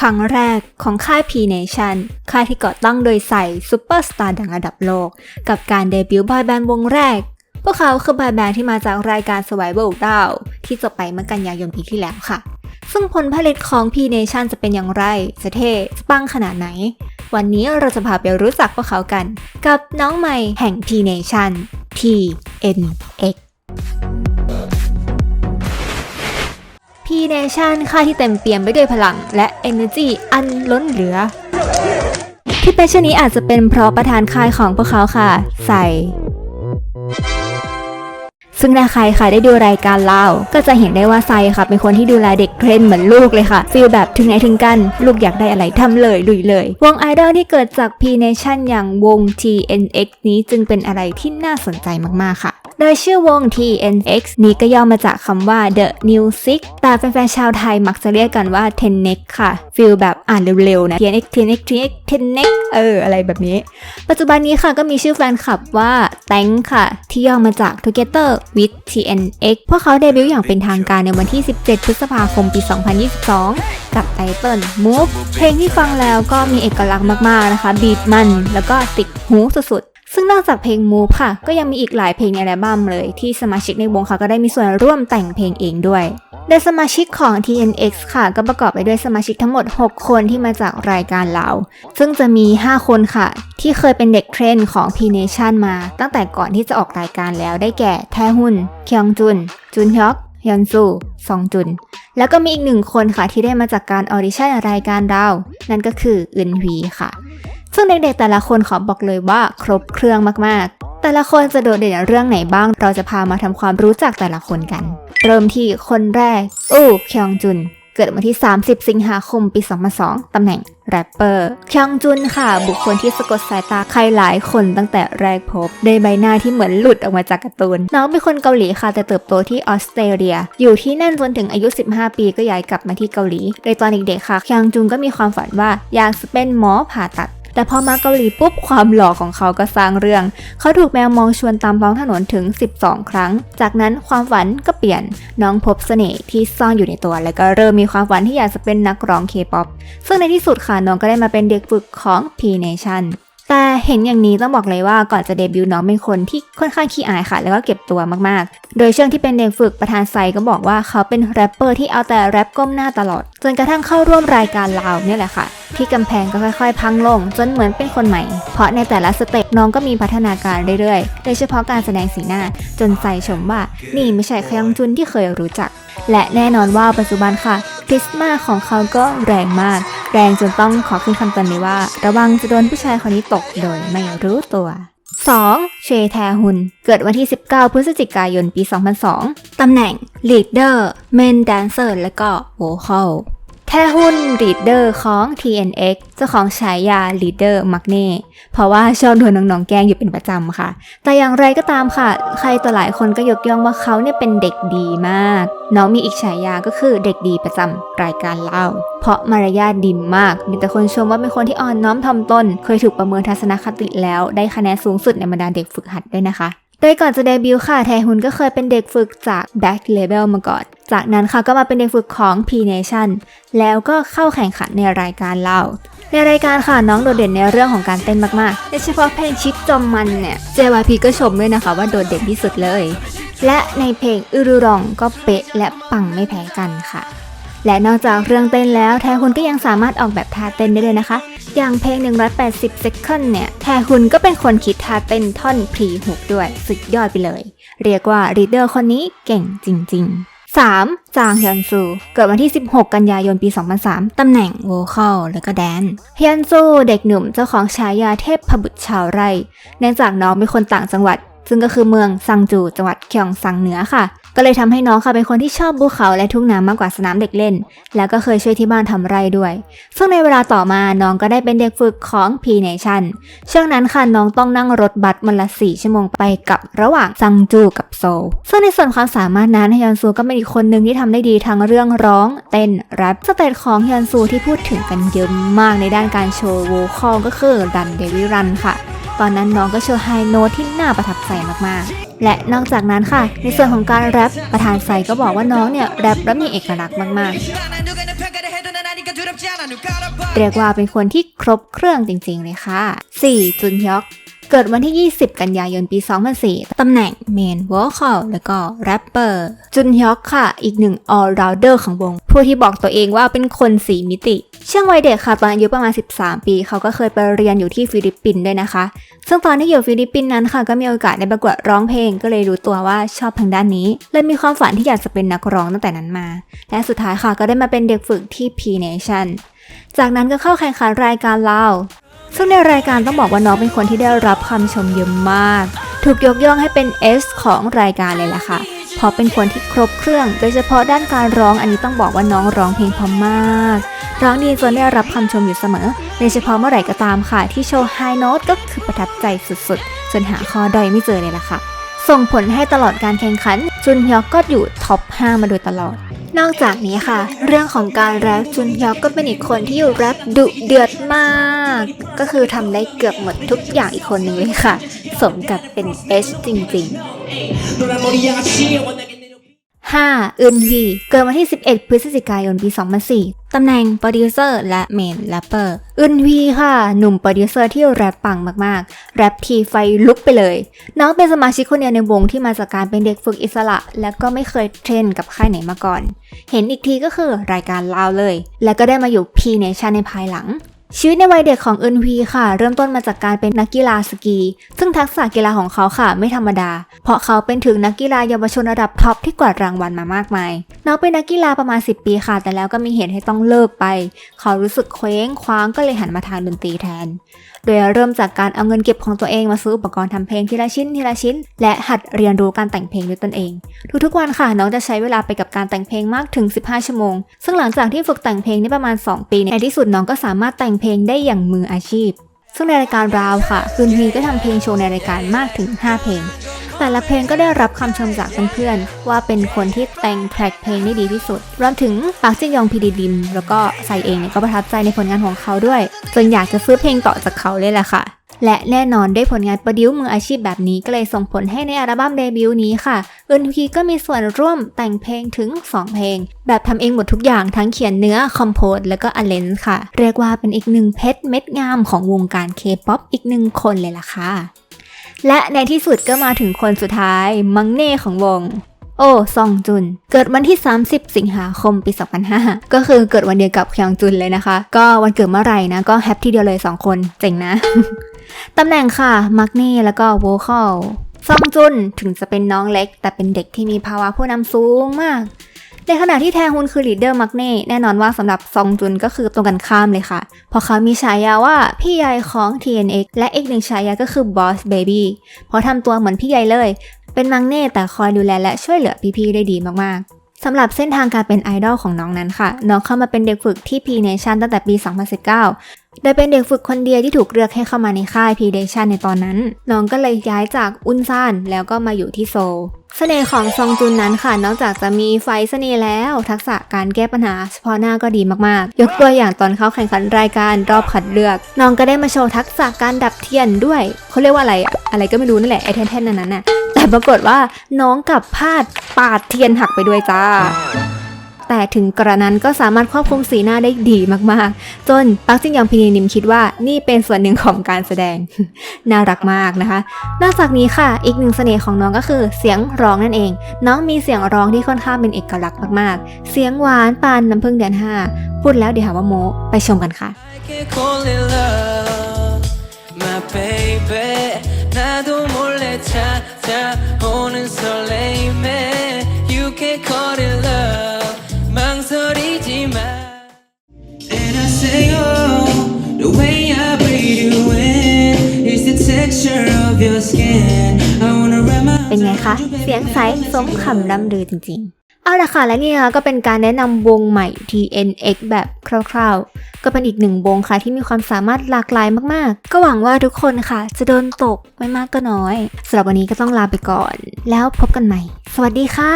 ครั้งแรกของค่าย P Nation ค่ายที่ก่อตั้งโดยใส่ซูเปอร์สตาร์ดังระดับโลก กับการเดบิวต์บอยแบนด์วงแรก พวกเขาคือบอยแบนด์ที่มาจากรายการ Survival d o w ที่จบไปเมื่อกันยายนปีที่แล้วค่ะ ซึ่งผลผลิตของ P Nation จะเป็นอย่างไร จะเท่จะปังขนาดไหน วันนี้เราจะพาไปรู้จักพวกเขากัน กับน้องใหม่แห่ง P Nation TNX Nation ค่ายที่เต็มเปี่ยมไปด้วยพลัง และ energy อันล้นเหลือ ที่เป็นเช่นนี้อาจจะเป็นเพราะประธานค่ายของพวกเขาค่ะ ใส่ ซึ่งถ้าใครค่ะได้ดูรายการเล่าก็จะเห็นได้ว่าไซค่ะ เป็นคนที่ดูแลเด็กเทรนเหมือนลูกเลยค่ะฟีลแบบถึงไหนถึงกัน ลูกอยากได้อะไรทำเลยลุยเลย วงไอดอลที่เกิดจาก P Nation อย่างวง TNX นี้จึงเป็นอะไรที่น่าสนใจมากๆค่ะโดยชื่อวง TNX นี้ก็ย่อมาจากคำว่า The New Six แต่แฟนๆชาวไทยมักจะเรียกกันว่า 10Nex ค่ะฟีลแบบอ่านเร็วๆนะ TNX TNX TNX เทนเน็กเออ อะไรแบบนี้ ปัจจุบันนี้ค่ะก็มีชื่อแฟนคลับว่าแตงค่ะ ที่ย่อมาจาก Together with TNX พวกเขาเดบิวต์อย่างเป็นทางการในวันที่ 17 พฤษภาคมปี 2022 กับไตเติล Move เพลงที่ฟังแล้วก็มีเอกลักษณ์มากๆนะคะ บีทมัน แล้วก็ติดหูสุดๆ ซึ่งนอกจากเพลง Move ค่ะ ก็ยังมีอีกหลายเพลงในอัลบั้มเลยที่สมาชิกในวงค่ะก็ได้มีส่วนร่วมแต่งเพลงเองด้วย โดยสมาชิกของ TNX ค่ะ ก็ประกอบไปด้วยสมาชิกทั้งหมด 6 คนที่มาจากรายการเรา ซึ่งจะมี 5 คนค่ะ ที่เคยเป็นเด็กเทรนของ P Nation มา ตั้งแต่ก่อนที่จะออกรายการแล้วได้แก่แทฮุนเคียงจุน จุนฮยอกยอนซูซองจุน แล้วก็มีอีกหนึ่งคนค่ะที่ได้มาจากการออดิชั่นรายการเรา นั่นก็คืออึนวีค่ะ ซึ่งเด็กๆแต่ละคนขอบอกเลยว่าครบเครื่องมากๆ แต่ละคนจะโดดเด่นเรื่องไหนบ้าง เราจะพามาทำความรู้จักแต่ละคนกัน เริ่มที่คนแรก อู้คยองจุนเกิดวันที่ 30 สิงหาคม ปี 2002 ตำแหน่งแรปเปอร์คยองจุนค่ะ บุคคลที่สะกดสายตาใครหลายคนตั้งแต่แรกพบด้วยใบหน้าที่เหมือนหลุดออกมาจากการ์ตูน น้องเป็นคนเกาหลีค่ะ แต่เติบโตที่ออสเตรเลีย อยู่ที่นั่นจนถึงอายุ 15 ปีก็ย้ายกลับมาที่เกาหลี โดยตอนเด็กๆค่ะคยองจุนก็มีความฝันว่าอยากจะเป็นหมอผ่าตัด แต่พอมาเกาหลีปุ๊บความหล่อของเขาก็สร้างเรื่อง เขาถูกแมวมองชวนตามท้องถนนถึง 12 ครั้ง จากนั้นความฝันก็เปลี่ยนน้องพบเสน่ห์ที่ซ่อนอยู่ในตัว และก็เริ่มมีความฝันที่อยากจะเป็นนักร้องเคป๊อปซึ่งในที่สุดค่ะน้องก็ได้มาเป็นเด็กฝึกของ P Nation แต่เห็นอย่างนี้ต้องบอกเลยว่าก่อนจะเดบิวต์น้องเป็นคนที่ค่อนข้างขี้อายค่ะ แล้วก็เก็บตัวมากๆ โดยช่วงที่เป็นเด็กฝึกประธานไซก็บอกว่าเขาเป็นแรปเปอร์ที่เอาแต่แรปก้มหน้าตลอด จนกระทั่งเข้าร่วมรายการลาวเนี่ยแหละค่ะ ที่กำแพงก็ค่อยๆ พังลง จนเหมือนเป็นคนใหม่ เพราะในแต่ละสเต็ปน้องก็มีพัฒนาการเรื่อยๆ โดยเฉพาะการแสดงสีหน้า จนใส่ชมว่า นี่ไม่ใช่คยังจุนที่เคยรู้จัก และแน่นอนว่าปัจจุบันค่ะคริสต์มาของเขาก็แรงมาก แรงจนต้องขอขึ้นคำเตือนเลยว่า ระวังจะโดนผู้ชายคนนี้ตกโดยไม่รู้ตัว 2. เชแทฮุน เกิดวันที่ 19 พฤศจิกายนปี 2002 ตำแหน่ง Leader Main Dancer และก็ Vocal แทฮุน Leader ของ TNX เจ้าของฉายา Leader มักเน่เพราะว่าชอบโดนน้องๆแกล้งอยู่เป็นประจำค่ะ แต่อย่างไรก็ตามค่ะ ใครต่อหลายคนก็ยกย่องว่าเขาเนี่ยเป็นเด็กดีมาก น้องมีอีกฉายาก็คือเด็กดีประจำรายการเล่า เพราะมารยาทดีมาก มีแต่คนชมว่าเป็นคนที่อ่อนน้อมถ่อมตน เคยถูกประเมินทัศนคติแล้วได้คะแนนสูงสุดในบรรดาเด็กฝึกหัดด้วยนะคะ โดยก่อนจะเดบิวต์ค่ะแทฮุนก็เคยเป็นเด็กฝึกจาก Back Label มาก่อน จากนั้นค่ะก็มาเป็นเด็กฝึกของ P Nation แล้วก็เข้าแข่งขันในรายการเล่าในรายการค่ะน้องโดดเด่นในเรื่องของการเต้นมากๆโดยเฉพาะเพลงชิปจอมมันเนี่ย JYP ก็ชมด้วยนะคะว่าโดดเด่นที่สุดเลย และในเพลงอุรุรองก็เป๊ะและปังไม่แพ้กันค่ะ และนอกจากเรื่องเต้นแล้วแทฮุนก็ยังสามารถออกแบบท่าเต้นได้เลยนะคะ อย่างเพลง 180 second เนี่ยแทฮุนก็เป็นคนคิดท่าเต้นท่อนพรีฮุกด้วยสุดยอดไปเลย เรียกว่ารีดเดอร์คนนี้เก่งจริง ๆ 3. จางฮยอนซู เกิดวันที่ 16 กันยายนปี 2003 ตำแหน่งโวคอลแล้วก็แดนฮยอนซูเด็กหนุ่มเจ้าของฉายาเทพพบุตรชาวไร่ เนื่องจากน้องเป็นคนต่างจังหวัด ซึ่งก็คือเมืองซังจูจังหวัดเคียงซังเหนือค่ะ ก็เลยทำให้น้องค่ะเป็นคนที่ชอบภูเขาและทุ่งน้ำมากกว่าสนามเด็กเล่น แล้วก็เคยช่วยที่บ้านทำไร่ด้วย ซึ่งในเวลาต่อมาน้องก็ได้เป็นเด็กฝึกของ P Nation ช่วงนั้นค่ะน้องต้องนั่งรถบัสวันละ4ชั่วโมงไปกับระหว่างซังจูกับโซลซึ่งในส่วนความสามารถนั้นฮยอนซูก็เป็นอีกคนหนึ่งที่ทำได้ดีทั้งเรื่องร้อง เต้นแรปสเตจของฮยอนซูที่พูดถึงกันเยอะมากในด้านการโชว์โวคอลก็คือดันเดวิรันค่ะ ตอนนั้นน้องก็โชว์ไฮโน้ตที่น่าประทับใจมากๆ และนอกจากนั้นค่ะ ในส่วนของการแรปประธานไซก็บอกว่าน้องเนี่ยแรปและมีเอกลักษณ์มากๆ เรียกว่าเป็นคนที่ครบเครื่องจริงๆเลยค่ะ 4. จุนยอก เกิดวันที่ 20 กันยายนปี 2004 ตำแหน่งเมนวอลคอลแล้วก็แรปเปอร์จุนฮยอกค่ะ อีกหนึ่ง all rounder ของวง ผู้ที่บอกตัวเองว่าเป็นคนสีมิติ ช่วงวัยเด็กค่ะ ตอนอายุประมาณ 13 ปี เขาก็เคยไปเรียนอยู่ที่ฟิลิปปินส์ด้วยนะคะ ซึ่งตอนที่อยู่ฟิลิปปินส์นั้นค่ะ ก็มีโอกาสได้ประกวดร้องเพลง ก็เลยรู้ตัวว่าชอบทางด้านนี้ เลยมีความฝันที่อยากจะเป็นนักร้องตั้งแต่นั้นมา และสุดท้ายค่ะก็ได้มาเป็นเด็กฝึกที่ P Nation จากนั้นก็เข้าแข่งขันรายการลาว ซึ่งในรายการต้องบอกว่าน้องเป็นคนที่ได้รับคำชมเยอะมาก ถูกยกย่องให้เป็น S ของรายการเลยล่ะค่ะเพราะเป็นคนที่ครบเครื่อง โดยเฉพาะด้านการร้องอันนี้ต้องบอกว่าน้องร้องเพลงพอมากร้องดีจนได้รับคำชมอยู่เสมอโดยเฉพาะเมื่อไหร่ก็ตามค่ะ ที่โชว์ไฮโน้ตก็คือประทับใจสุดๆ จนหาข้อด้อยไม่เจอเลยล่ะค่ะ ส่งผลให้ตลอดการแข่งขัน จุนฮยอกก็อยู่ท็อป 5 มาโดยตลอด นอกจากนี้ค่ะ เรื่องของการแรปจุนฮยอกก็เป็นอีกคนที่แรปดุเดือดมาก ก็คือทำได้เกือบหมดทุกอย่างอีกคนนึงเลยค่ะ สมกับเป็นเอสจริง ๆ 5. อึนวีเกิดวันที่ 11 พฤศจิกายนปี 2004 ตำแหน่งโปรดิวเซอร์และเมนแรปเปอร์ อึนวีค่ะ หนุ่มโปรดิวเซอร์ที่แรปปังมากๆ แรปทีไฟลุกไปเลย น้องเป็นสมาชิกคนเดียวในวงที่มาจากการเป็นเด็กฝึกอิสระ และก็ไม่เคยเทรนกับค่ายไหนมาก่อน เห็นอีกทีก็คือรายการลาวเลย และก็ได้มาอยู่ P Nation ในภายหลัง ชีวิตในวัยเด็กของเอินวีค่ะ เริ่มต้นมาจากการเป็นนักกีฬาสกี ซึ่งทักษะกีฬาของเขาค่ะไม่ธรรมดา เพราะเขาเป็นถึงนักกีฬาเยาวชนระดับท็อปที่กวาดรางวัลมามากมายน้องเป็นนักกีฬาประมาณ 10 ปีค่ะ แต่แล้วก็มีเหตุให้ต้องเลิกไป เขารู้สึกเคว้งคว้างก็เลยหันมาทางดนตรีแทนโดยเริ่มจากการเอาเงินเก็บของตัวเองมาซื้ออุปกรณ์ทำเพลงทีละชิ้นทีละชิ้น และหัดเรียนรู้การแต่งเพลงด้วยตนเอง ทุกๆวันค่ะน้องจะใช้เวลาไปกับการแต่งเพลงมากถึง 15 ชั่วโมง ซึ่งหลังจากที่ฝึกแต่งเพลงได้ประมาณ 2 ปีในที่สุดน้องก็สามารถแต่งเพลงได้อย่างมืออาชีพ ซึ่งในรายการราวค่ะคืนฮีก็ทำเพลงโชว์ในรายการมากถึง 5 เพลง แต่ละเพลงก็ได้รับคำชมจากเพื่อนๆว่าเป็นคนที่แต่งแทร็กเพลงได้ดีที่สุด รวมถึงปาร์คจินยองพีดีดิม แล้วก็ไซเองเนี่ยก็ประทับใจในผลงานของเขาด้วย จนอยากจะซื้อเพลงต่อจากเขาเลยแหละค่ะ และแน่นอนได้ผลงานประดิวมืออาชีพแบบนี้ก็เลยส่งผลให้ในอัลบั้มเดบิวต์นี้ค่ะอึนพีก็มีส่วนร่วมแต่งเพลงถึง 2 เพลง แบบทำเองหมดทุกอย่างทั้งเขียนเนื้อคอมโพสแล้วก็อเลนส์ค่ะ เรียกว่าเป็นอีกหนึ่งเพชรเม็ดงามของวงการเคป๊อปอีกหนึ่งคนเลยล่ะค่ะ และในที่สุดก็มาถึงคนสุดท้าย มังเน่ของวง โอ้ซองจุน เกิดวันที่ 30 สิงหาคมปี 2005 ก็คือเกิดวันเดียวกับคยองจุนเลยนะคะ ก็วันเกิดเมื่อไหร่นะก็แฮปที่เดียวเลย 2 คน เจ๋งนะ ตำแหน่งค่ะ มักเน่แล้วก็โวคอลซองจุนถึงจะเป็นน้องเล็ก แต่เป็นเด็กที่มีภาวะผู้นำสูงมาก ในขณะที่แทฮุนคือลีดเดอร์มักเน่แน่นอนว่าสำหรับซองจุนก็คือตรงกันข้ามเลยค่ะ เพราะเขามีฉายาว่าพี่ใหญ่ของ TNX และอีกหนึ่งฉายาก็คือ Boss Baby เพราะทำตัวเหมือนพี่ใหญ่เลย เป็นมังเน่แต่คอยดูแลและช่วยเหลือพี่ๆได้ดีมากๆสำหรับเส้นทางการเป็นไอดอลของน้องนั้นค่ะ น้องเข้ามาเป็นเด็กฝึกที่ P Nation ตั้งแต่ปี 2019 โดยเป็นเด็กฝึกคนเดียวที่ถูกเลือกให้เข้ามาในค่าย P Nation ในตอนนั้น น้องก็เลยย้ายจากอุนซานแล้วก็มาอยู่ที่โซล เสน่ห์ของซองจุนนั้นค่ะ นอกจากจะมีไฟเสน่ห์แล้ว ทักษะการแก้ปัญหาเฉพาะหน้าก็ดีมากๆ ยกตัวอย่างตอนเขาแข่งขันรายการรอบคัดเลือก น้องก็ได้มาโชว์ทักษะการดับเทียนด้วยเขาเรียกว่าอะไรอะอะไรก็ไม่รู้นั่นแหละไอ้แท่นๆนั้นน่ะแต่ปรากฏว่าน้องกลับพลาดปาดเทียนหักไปด้วยจ้า แต่ถึงกระนั้นก็สามารถควบคุมสีหน้าได้ดีมากๆ จนปักจินยองพินินิมคิดว่านี่เป็นส่วนหนึ่งของการแสดง น่ารักมากนะคะ นอกจากนี้ค่ะ อีกหนึ่งเสน่ห์ของน้องก็คือเสียงร้องนั่นเอง น้องมีเสียงร้องที่ค่อนข้างเป็นเอกลักษณ์มากๆ เสียงหวานปานน้ำพึ่งเดือนห้าพูดแล้วเดี๋ยวหาว่าโมไปชมกันค่ะ I can call it love my baby 나도 몰래 찾아오는 설레임에 เป็นไงคะ เสียงใสสมคำล่ำลือจริง ๆ เอาละค่ะ และนี่ค่ะก็เป็นการแนะนำวงใหม่ TNX แบบคร่าวๆ ก็เป็นอีกหนึ่งวงค่ะที่มีความสามารถหลากหลายมากๆ ก็หวังว่าทุกคนค่ะ จะโดนตกไม่มากก็น้อยสำหรับวันนี้ก็ต้องลาไปก่อน แล้วพบกันใหม่ สวัสดีค่ะ